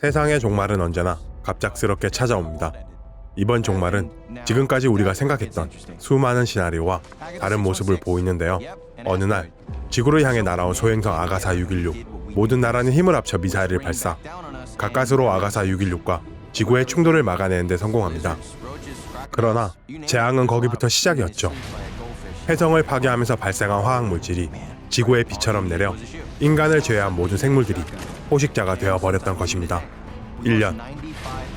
세상의 종말은 언제나 갑작스럽게 찾아옵니다. 이번 종말은 지금까지 우리가 생각했던 수많은 시나리오와 다른 모습을 보이는데요. 어느 날 지구를 향해 날아온 소행성 아가사 616 모든 나라는 힘을 합쳐 미사일을 발사 가까스로 아가사 616과 지구의 충돌을 막아내는 데 성공합니다. 그러나 재앙은 거기부터 시작이었죠. 해성을 파괴하면서 발생한 화학 물질이 지구에 비처럼 내려 인간을 제외한 모든 생물들이 포식자가 되어 버렸던 것입니다. 1년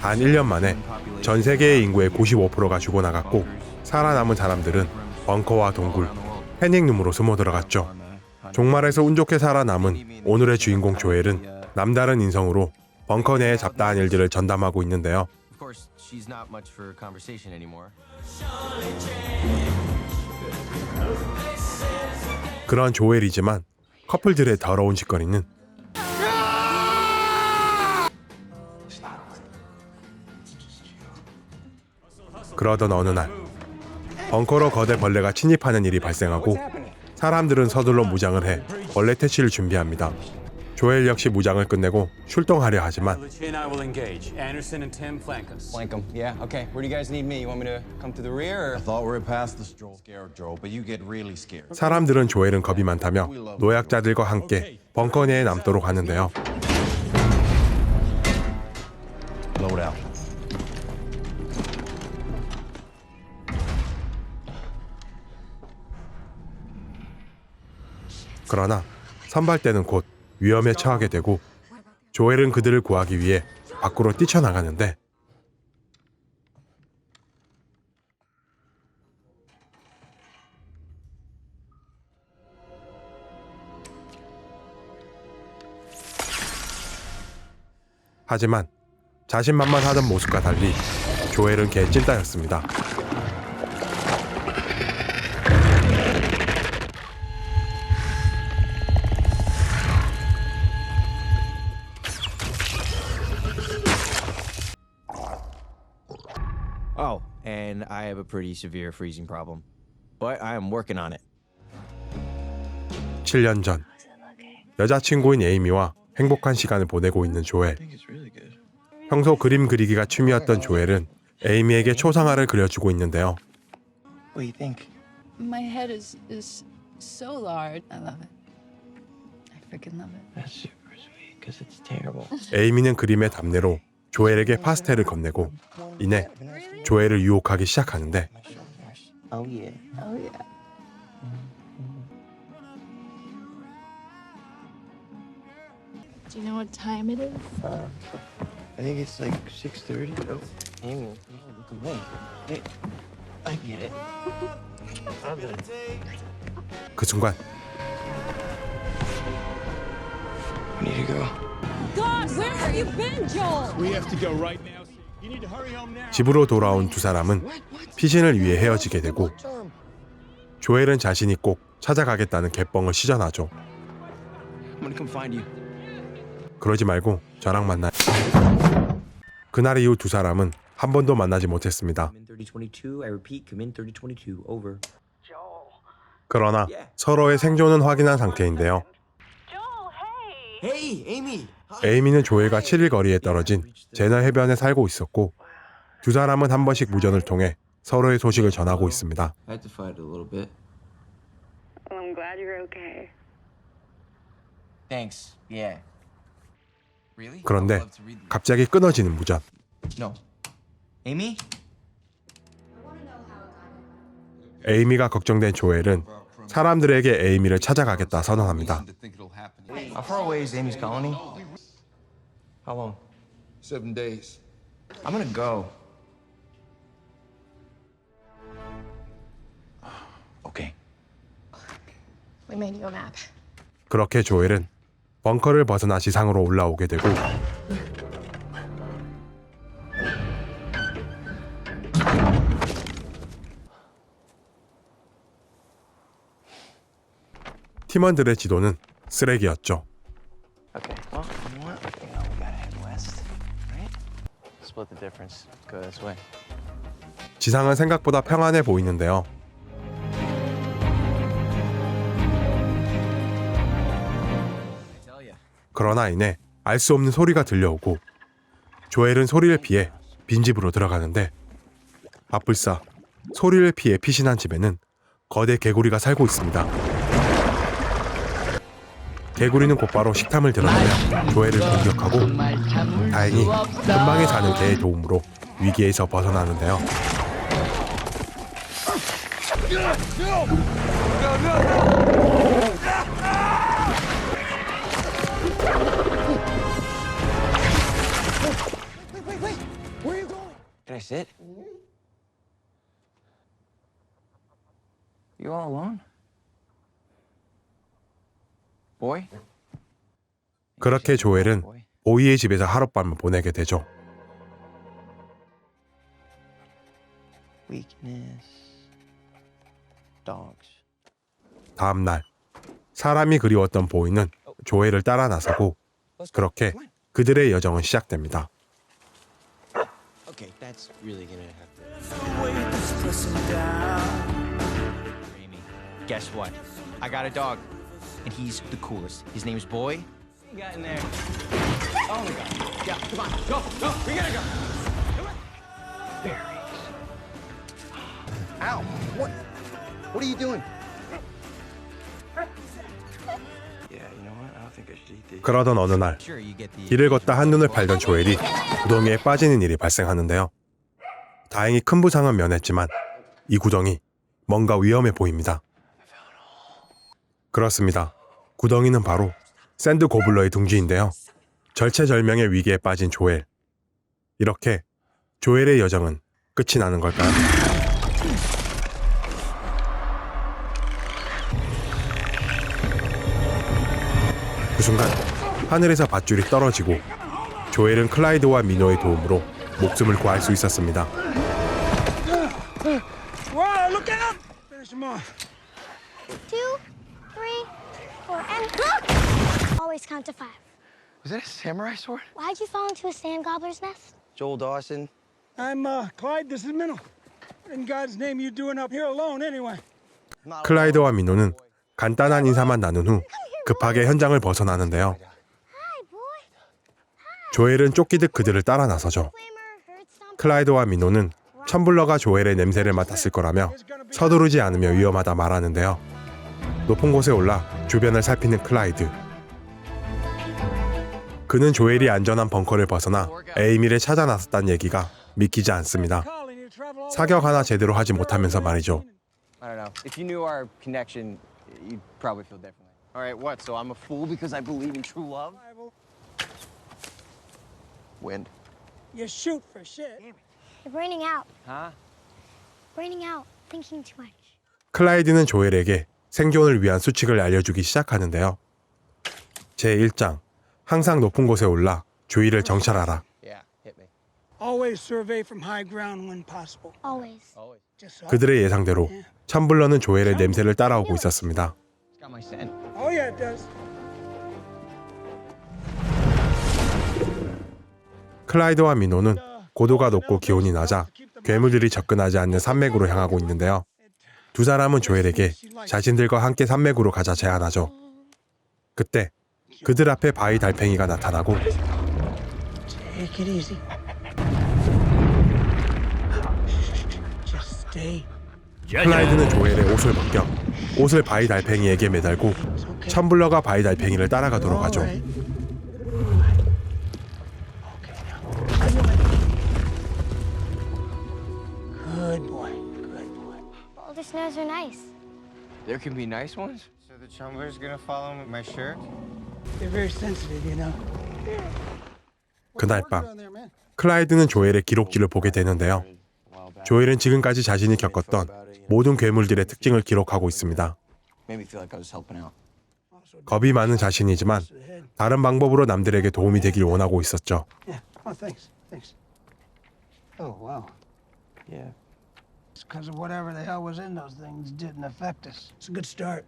단 1년 만에 전 세계의 인구의 95%가 죽어 나갔고 살아남은 사람들은 벙커와 동굴, 패닉룸으로 숨어 들어갔죠. 종말에서 운 좋게 살아남은 오늘의 주인공 조엘은 남다른 인성으로 벙커 내의 잡다한 일들을 전담하고 있는데요. 그런 조엘이지만 커플들의 더러운 짓거리는 그러던 어느 날 벙커로 거대 벌레가 침입하는 일이 발생하고 사람들은 서둘러 무장을 해 벌레 퇴치를 준비합니다. 조엘 역시 무장을 끝내고 출동하려 하지만. 사람들은 조엘은 겁이 많다며 노약자들과 함께 벙커 내에 남도록 하는데요. 그러나 선발대는 곧 위험에 처하게 되고 조엘은 그들을 구하기 위해 밖으로 뛰쳐나가는데 하지만 자신만만하던 모습과 달리 조엘은 개찐따였습니다. I have a pretty severe freezing problem, but I am working on it. 7년 전 여자친구인 에이미와 행복한 시간을 보내고 있는 조엘. 평소 그림 그리기가 취미였던 조엘은 에이미에게 초상화를 그려주고 있는데요. What do you think? My head is is so large. I love it. I freaking love it. That's super sweet because it's terrible. 에이미는 그림의 답례로 조엘에게 파스텔을 건네고 이내 조엘을 유혹하기 시작하는데 Oh yeah. Oh yeah. Do you know what time it is? I think it's like six thirty. Oh, Amy, look away. Hey, I get it. I'm gonna 그 순간 We need to go. God, where have you been, Joel? We have to go right now. You need to hurry home now. 집으로 돌아온 두 사람은 피신을 위해 헤어지게 되고 조엘은 자신이 꼭 찾아가겠다는 개뻥을 시전하죠. I'm gonna come find you. 그러지 말고 저랑 만나. 그날 이후 두 사람은 한 번도 만나지 못했습니다. Come in 3022. I repeat, come in 3022. Over. 그러나 서로의 생존은 확인한 상태인데요. Hey, Amy. 에이미는 조엘과 7일 거리에 떨어진 제너 해변에 살고 있었고 두 사람은 한 번씩 무전을 통해 서로의 소식을 전하고 있습니다. I had to fight a little bit. Well, I'm glad you're okay. Thanks. Yeah. Really? 그런데 갑자기 끊어지는 무전. No. Amy? 에이미가 걱정된 조엘은 사람들에게 에이미를 찾아가겠다 선언합니다. How long? Seven days. I'm gonna go. Okay. We made you a map. 그렇게 조엘은 벙커를 벗어나 지상으로 올라오게 되고 팀원들의 지도는 쓰레기였죠. 지상은 생각보다 평안해 보이는데요. 그러나 이내 알 수 없는 소리가 들려오고 조엘은 소리를 피해 빈집으로 들어가는데 아뿔싸 소리를 피해 피신한 집에는 거대 개구리가 살고 있습니다. 개구리는 곧바로 식탐을 드러내며 조엘을 공격하고 다행히 근방에 사는 개의 도움으로 위기에서 벗어나는데요. 그렇게 조엘은 오이의 집에서 하룻밤을 보내게 되죠. 다음 날 사람이 그리웠던 보이는 조엘을 따라 나서고. 그렇게. 그들의 여정은 시작됩니다. Guess what? I got a dog, and he's the coolest. His name's Boy. You got in there. Oh my god. Yeah, come on, go, go. We gotta go. Come on. Berries. Ow! What? What are you doing? Yeah, you know what? I don't think I should eat these. 그러던 어느 날 Sure, you get the. 길을 걷다 한눈을 팔던 조엘이 구덩이에 빠지는 일이 발생하는데요. 다행히 큰 부상은 면했지만 이 구덩이 뭔가 위험해 보입니다. 그렇습니다. 구덩이는 바로 샌드 고블러의 둥지인데요. 절체절명의 위기에 빠진 조엘. 이렇게 조엘의 여정은 끝이 나는 걸까요? 그 순간 하늘에서 밧줄이 떨어지고 조엘은 클라이드와 미노의 도움으로 목숨을 구할 수 있었습니다. Wow, look out! Finish him off. two, three, and always count to five. Was that a samurai sword? Why'd you fall into a sand gobbler's nest? Joel Dawson. I'm uh, Clyde. This is Minnow. In God's name, you doing up here alone anyway? 클라이드와 미노는 간단한 인사만 나눈 후 급하게 현장을 벗어나는데요. Hi, boy. 조엘은 쫓기듯 그들을 따라 나서죠. 클라이드와 미노는 첨블러가 조엘의 냄새를 맡았을 거라며 서두르지 않으며 위험하다 말하는데요. 높은 곳에 올라 주변을 살피는 클라이드. 그는 조엘이 안전한 벙커를 벗어나 에이미를 찾아 나섰다는 얘기가 믿기지 않습니다. 사격 하나 제대로 하지 못하면서 말이죠. I don't know. If you knew our connection, you'd probably feel differently. All right, what? So I'm a fool because I believe in true love? over. Wind. You shoot for shit. You're raining out. Huh? Raining out. Thinking too much. 클라이드는 조엘에게 생존을 위한 수칙을 알려주기 시작하는데요. 제1장 항상 높은 곳에 올라 주위를 정찰하라. Yeah, hit me. Always survey from high ground when possible. Always. Always. Just so. 그들의 예상대로 첨블러는 조엘의 냄새를 따라오고 있었습니다. Oh. 클라이드와 미노는 고도가 높고 기온이 낮아 괴물들이 접근하지 않는 산맥으로 향하고 있는데요. 두 사람은 조엘에게 자신들과 함께 산맥으로 가자 제안하죠. 그때 그들 앞에 바위 달팽이가 나타나고. 클라이드는 조엘의 옷을 벗겨 옷을 바위 달팽이에게 매달고 첨블러가 바위 달팽이를 따라가도록 하죠. Good boy. Boulder snows are nice. There can be nice ones? So the chumber's gonna follow my shirt? They're very sensitive, you know. 그날 밤 클라이드는 조엘의 기록지를 보게 되는데요. 조엘은 지금까지 자신이 겪었던 모든 괴물들의 특징을 기록하고 있습니다. Made me feel like I was helping out. 겁이 많은 자신이지만 다른 방법으로 남들에게 도움이 되길 원하고 있었죠. because of whatever the hell was in those things didn't affect us. It's a good start.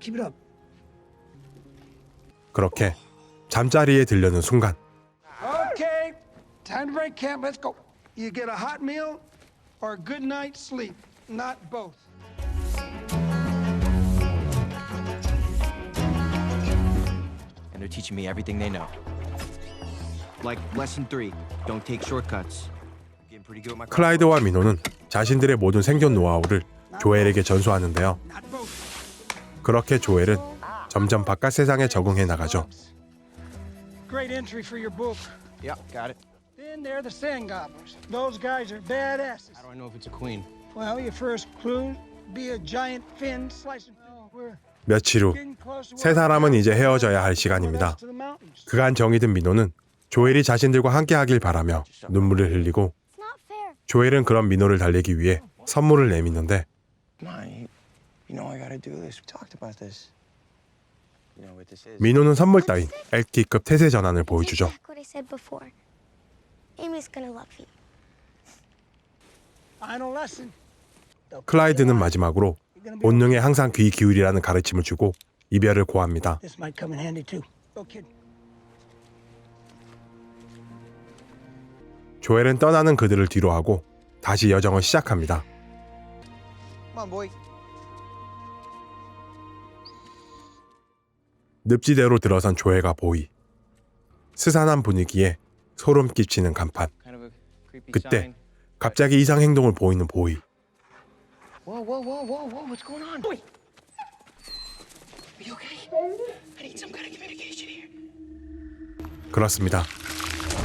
Keep it up. 그렇게 잠자리에 들려는 순간 Okay. Time to break camp. Let's go. You get a hot meal or a good night's sleep. Not both. And they're teaching me everything they know. Like lesson three, don't take shortcuts. Getting pretty good with my 클라이드와 민호는 자신들의 모든 생존 노하우를 조엘에게 전수하는데요. 그렇게 조엘은 점점 바깥 세상에 적응해 나가죠. Great entry for your book. Yeah, got it. Then there are the sand gobblers. Those guys are badasses. How do I know if it's a queen? Well, your first clue be a giant fin slicing. Oh, we're 며칠 후 getting close to 세 사람은 이제 헤어져야 할 시간입니다. to the mountains. 그간 정이 든 민호는 조엘이 자신들과 함께하길 바라며 눈물을 흘리고. 조엘은 그런 민호를 달래기 위해 선물을 내미는데 is? 민호는 선물 따윈 LT급 태세 전환을 보여주죠. 클라이드는 마지막으로 본능에 항상 귀 기울이라는 가르침을 주고 이별을 고합니다. 조엘은 떠나는 그들을 뒤로하고 다시 여정을 시작합니다. Come on, boy. 늪지대로 들어선 조엘과 보이. 스산한 분위기에 소름 끼치는 간판. 그때. 갑자기 이상 행동을 보이는 보이. Whoa, whoa, whoa, whoa, whoa! What's going on? Boy, are you okay? I need some kind of communication here. 그렇습니다.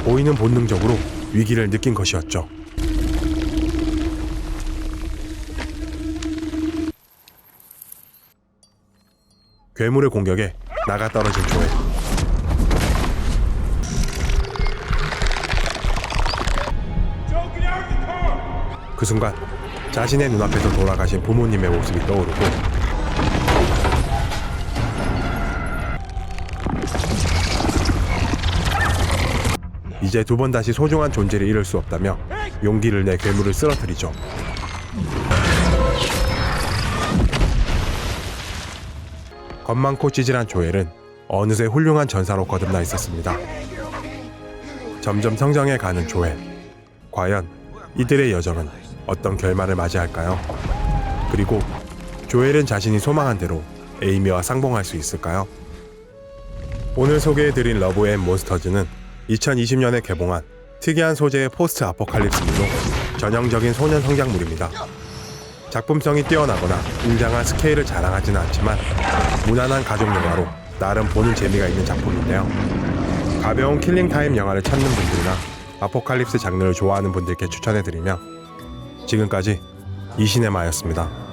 보이는 본능적으로 위기를 느낀 것이었죠. 괴물의 공격에 나가 떨어진 조엘. 그 순간 자신의 눈앞에서 돌아가신 부모님의 모습이 떠오르고 이제 두 번 다시 소중한 존재를 잃을 수 없다며 용기를 내 괴물을 쓰러뜨리죠. 겁 많고 찌질한 조엘은 어느새 훌륭한 전사로 거듭나 있었습니다. 점점 성장해 가는 조엘. 과연 이들의 여정은 어떤 결말을 맞이할까요? 그리고 조엘은 자신이 소망한 대로 에이미와 상봉할 수 있을까요? 오늘 소개해드린 러브 앤 몬스터즈는 2020년에 개봉한 특이한 소재의 포스트 아포칼립스물로 전형적인 소년 성장물입니다. 작품성이 뛰어나거나 웅장한 스케일을 자랑하지는 않지만 무난한 가족 영화로 나름 보는 재미가 있는 작품인데요. 가벼운 킬링타임 영화를 찾는 분들이나 아포칼립스 장르를 좋아하는 분들께 추천해드리며 지금까지 이시네마였습니다.